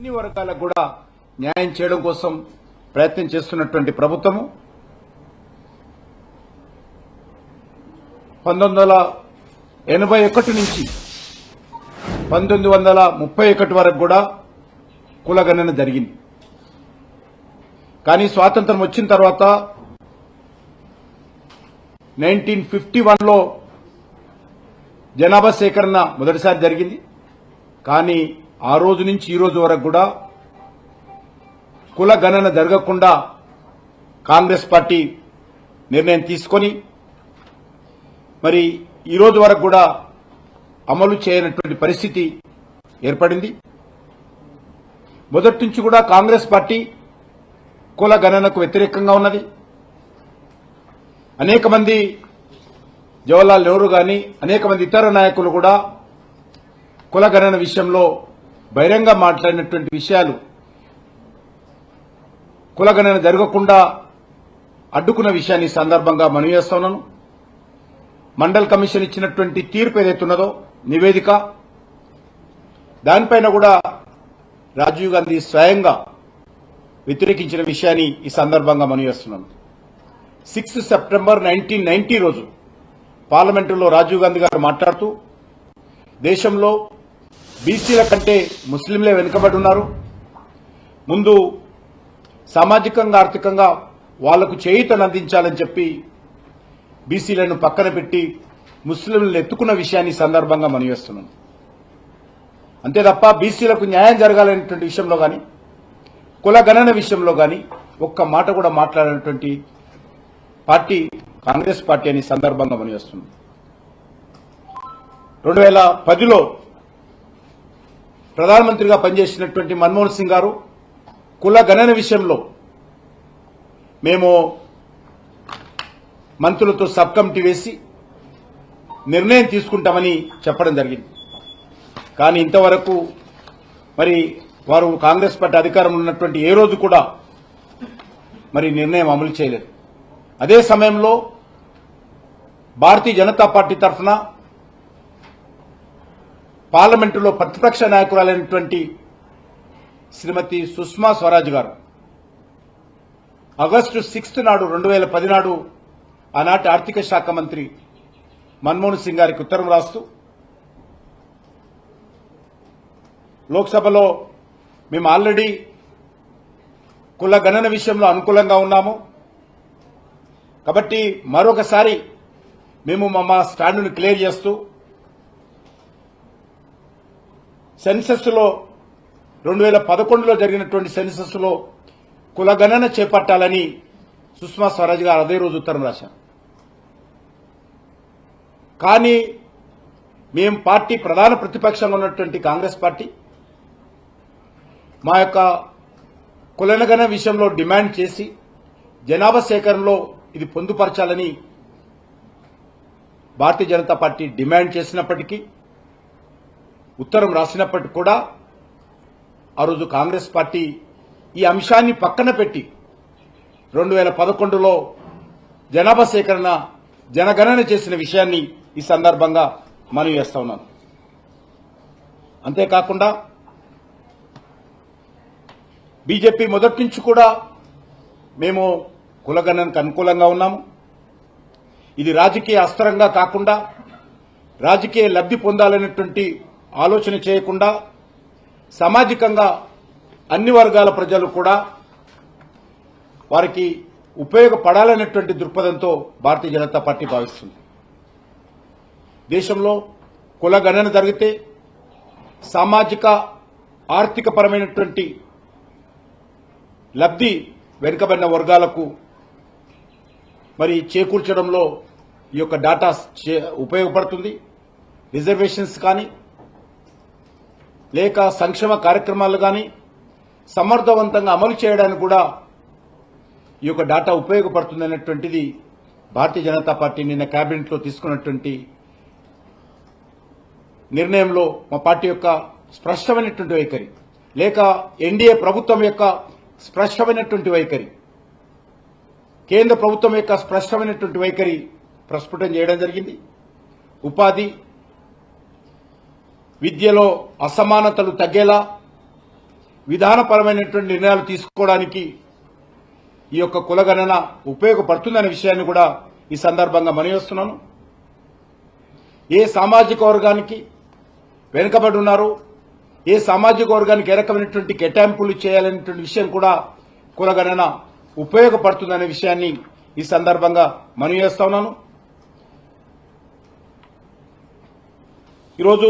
అన్ని వర్గాలకు కూడా న్యాయం చేయడం కోసం ప్రయత్నం చేస్తున్నటువంటి ప్రభుత్వము. పంతొమ్మిది వందల ఎనభై ఒకటి నుంచి పంతొమ్మిది వందల ముప్పై ఒకటి వరకు కూడా కులగణన జరిగింది. కానీ స్వాతంత్రం వచ్చిన తర్వాత నైన్టీన్ ఫిఫ్టీ వన్లో జనాభా సేకరణ మొదటిసారి జరిగింది. కానీ ఆ రోజు నుంచి ఈ రోజు వరకు కూడా కుల గణన జరగకుండా కాంగ్రెస్ పార్టీ నిర్ణయం తీసుకొని మరి ఈ రోజు వరకు కూడా అమలు చేయనటువంటి పరిస్థితి ఏర్పడింది. మొదటి నుంచి కూడా కాంగ్రెస్ పార్టీ కుల గణనకు వ్యతిరేకంగా ఉన్నది. అనేక మంది జవహర్లాల్ నెహ్రూ గాని అనేక మంది ఇతర నాయకులు కూడా కులగణన విషయంలో బహిరంగ మాట్లాడినటువంటి విషయాలు కులగణన జరగకుండా అడ్డుకున్న విషయాన్ని ఈ సందర్భంగా మనవి చేస్తున్నాను మండల్ కమిషన్ ఇచ్చినటువంటి తీర్పు ఏదైతున్నదో నివేదిక దానిపైన కూడా రాజీవ్ గాంధీ స్వయంగా వ్యతిరేకించిన విషయాన్ని ఈ సందర్భంగా మనవి చేస్తున్నాను. సిక్స్త్ సెప్టెంబర్ నైన్టీన్ నైన్టీ రోజు పార్లమెంటులో రాజీవ్ గాంధీ గారు మాట్లాడుతూ దేశంలో బీసీల కంటే ముస్లింలే వెనుకబడి ఉన్నారు ముందు సామాజికంగా ఆర్థికంగా వాళ్ళకు చేయుతను అందించాలని చెప్పి బీసీలను పక్కన పెట్టి ముస్లింలను ఎత్తుకున్న విషయాన్ని సందర్భంగా మనవేస్తున్నాను అంతే తప్ప బీసీలకు న్యాయం జరగాలనేటువంటి విషయంలో కానీ కుల గణన విషయంలో కానీ ఒక్క మాట కూడా మాట్లాడినటువంటి పార్టీ కాంగ్రెస్ పార్టీ అని సందర్భంగా మనవేస్తున్నాం రెండు వేల పదిలో ప్రధానమంత్రిగా పనిచేసినటువంటి మన్మోహన్ సింగ్ గారు కుల గణన విషయంలో మేము మంత్రులతో సబ్ కమిటీ వేసి నిర్ణయం తీసుకుంటామని చెప్పడం జరిగింది. కానీ ఇంతవరకు మరి వారు కాంగ్రెస్ పార్టీ అధికారంలో ఉన్నటువంటి ఏ రోజు కూడా మరి నిర్ణయం అమలు చేయలేదు. అదే సమయంలో భారతీయ జనతా పార్టీ తరఫున పార్లమెంటులో ప్రతిపక్ష నాయకురాలైనటువంటి శ్రీమతి సుష్మా స్వరాజ్ గారు. ఆగస్టు సిక్స్త్ నాడు రెండు వేల పదినాడు ఆనాటి ఆర్థిక శాఖ మంత్రి మన్మోహన్ సింగ్ గారికి ఉత్తరం రాస్తూ లోక్సభలో మేము ఆల్రెడీ కుల గణన విషయంలో అనుకూలంగా ఉన్నాము. కాబట్టి మరొకసారి మేము మా- మా స్టాండును క్లియర్ చేస్తూ సెన్సస్లో రెండు వేల పదకొండులో జరిగినటువంటి సెన్సస్లో కులగణన చేపట్టాలని సుష్మా స్వరాజ్ గారు అదే రోజు ఉత్తరం రాశారు. కానీ మేం పార్టీ ప్రధాన ప్రతిపక్షంగా ఉన్నటువంటి కాంగ్రెస్ పార్టీ మా యొక్క కులనగణ విషయంలో డిమాండ్ చేసి జనాభా సేకరణలో ఇది పొందుపరచాలని భారతీయ జనతా పార్టీ డిమాండ్ చేసినప్పటికీ ఉత్తరం రాసినప్పటికీ కూడా ఆ రోజు కాంగ్రెస్ పార్టీ ఈ అంశాన్ని పక్కన పెట్టి రెండు వేల పదకొండులో జనాభా సేకరణ జనగణన చేసిన విషయాన్ని ఈ సందర్భంగా మనవి చేస్తా ఉన్నాను. అంతేకాకుండా బీజేపీ మొదటి నుంచి కూడా మేము కులగణనకు అనుకూలంగా ఉన్నాము. ఇది రాజకీయ అస్త్రంగా కాకుండా రాజకీయ లబ్ధి పొందాలనేటువంటి ఆలోచన చేయకుండా సామాజికంగా అన్ని వర్గాల ప్రజలు కూడా వారికి ఉపయోగపడాలనేటువంటి దృక్పథంతో భారతీయ జనతా పార్టీ భావిస్తుంది. దేశంలో కుల గణన జరిగితే సామాజిక ఆర్థిక పరమైనటువంటి లబ్ధి వెనుకబడిన వర్గాలకు మరి చేకూర్చడంలో ఈ యొక్క డాటా చే- ఉపయోగపడుతుంది. రిజర్వేషన్స్ కానీ లేక సంక్షేమ కార్యక్రమాలు కానీ సమర్థవంతంగా అమలు చేయడానికి కూడా ఈ యొక్క డాటా ఉపయోగపడుతుందనేటువంటిది భారతీయ జనతా పార్టీ నిన్న కేబినెట్లో తీసుకున్నటువంటి నిర్ణయంలో మా పార్టీ యొక్క స్పష్టమైనటువంటి వైఖరి లేక ఎన్డీఏ ప్రభుత్వం యొక్క స్పష్టమైనటువంటి వైఖరి కేంద్ర ప్రభుత్వం యొక్క స్పష్టమైనటువంటి వైఖరి ప్రస్ఫుటం చేయడం జరిగింది. ఉపాధి విద్యలో అసమానతలు తగ్గేలా విధానపరమైనటువంటి నిర్ణయాలు తీసుకోవడానికి ఈ యొక్క కులగణన ఉపయోగపడుతుందనే విషయాన్ని కూడా ఈ సందర్భంగా మనవేస్తున్నాను. ఏ సామాజిక వర్గానికి వెనుకబడి ఉన్నారు ఏ సామాజిక వర్గానికి ఏ రకమైనటువంటి కేటాయింపులు చేయాలనేటువంటి విషయం కూడా కులగణన ఉపయోగపడుతుందనే విషయాన్ని ఈ సందర్భంగా మనవి చేస్తా ఉన్నాను ఈరోజు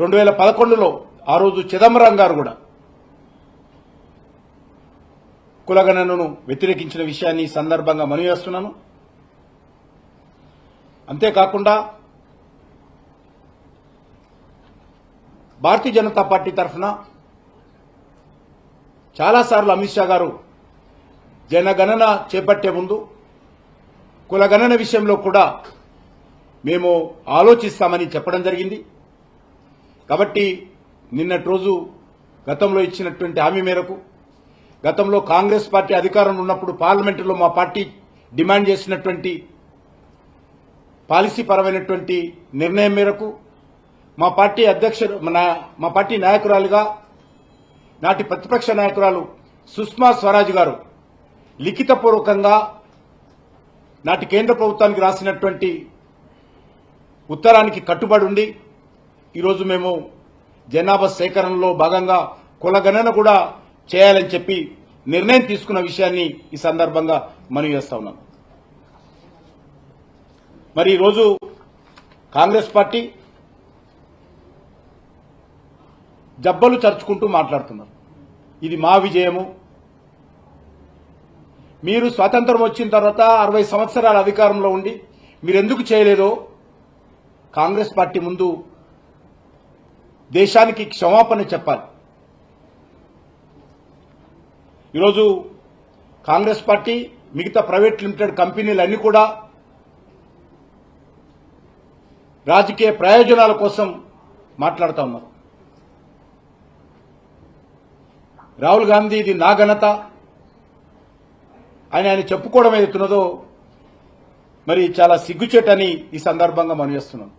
రెండు వేల పదకొండులో ఆ రోజు చిదంబరం గారు కూడా కులగణనను వ్యతిరేకించిన విషయాన్ని సందర్భంగా మనవి చేస్తున్నాను అంతేకాకుండా భారతీయ జనతా పార్టీ తరఫున చాలాసార్లు అమిత్ షా గారు జనగణన చేపట్టే ముందు కులగణన విషయంలో కూడా మేము ఆలోచిస్తామని చెప్పడం జరిగింది. కాబట్టి నిన్నటి రోజు గతంలో ఇచ్చినటువంటి హామీ మేరకు గతంలో కాంగ్రెస్ పార్టీ అధికారంలో ఉన్నప్పుడు పార్లమెంటులో మా పార్టీ డిమాండ్ చేసినటువంటి పాలసీ పరమైనటువంటి నిర్ణయం మేరకు మా పార్టీ అధ్యక్షుడు మన- మా పార్టీ నాయకురాలుగా నాటి ప్రతిపక్ష నాయకురాలు సుష్మా స్వరాజ్ గారు లిఖితపూర్వకంగా నాటి కేంద్ర ప్రభుత్వానికి రాసినటువంటి ఉత్తరానికి కట్టుబడి ఉండి ఈరోజు మేము జనాభా సేకరణలో భాగంగా కులగణన కూడా చేయాలని చెప్పి నిర్ణయం తీసుకున్న విషయాన్ని ఈ సందర్భంగా మనవి చేస్తా ఉన్నాం. మరి ఈరోజు కాంగ్రెస్ పార్టీ జబ్బలు చర్చుకుంటూ మాట్లాడుతున్నారు. ఇది మా విజయము. మీరు స్వాతంత్రం వచ్చిన తర్వాత అరవై సంవత్సరాల అధికారంలో ఉండి మీరెందుకు చేయలేదో కాంగ్రెస్ పార్టీ ముందు దేశానికి క్షమాపణ చెప్పాలి. ఈరోజు కాంగ్రెస్ పార్టీ మిగతా ప్రైవేట్ లిమిటెడ్ కంపెనీలన్నీ కూడా రాజకీయ ప్రయోజనాల కోసం మాట్లాడుతూ ఉన్నారు. రాహుల్ గాంధీ ఇది నా ఘనత. అని ఆయన చెప్పుకోవడం ఏదైతున్నదో మరి చాలా సిగ్గుచేటని ఈ సందర్భంగా మనం చేస్తున్నాం.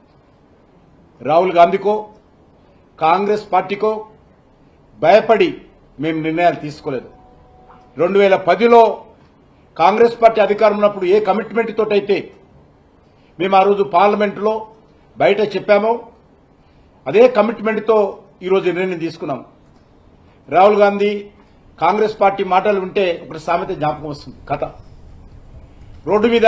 రాహుల్ గాంధీకో కాంగ్రెస్ పార్టీకో భయపడి మేము నిర్ణయాలు తీసుకోలేదు. రెండు వేల పదిలో కాంగ్రెస్ పార్టీ అధికారం ఉన్నప్పుడు ఏ కమిట్మెంట్ తోటైతే మేము ఆ రోజు పార్లమెంటులో బయట చెప్పామో అదే కమిట్మెంట్తో ఈరోజు నిర్ణయం తీసుకున్నాం. రాహుల్ గాంధీ కాంగ్రెస్ పార్టీ మాటలు ఉంటే ఒకటి సామెత జ్ఞాపకం వస్తుంది కథ. రోడ్డు మీద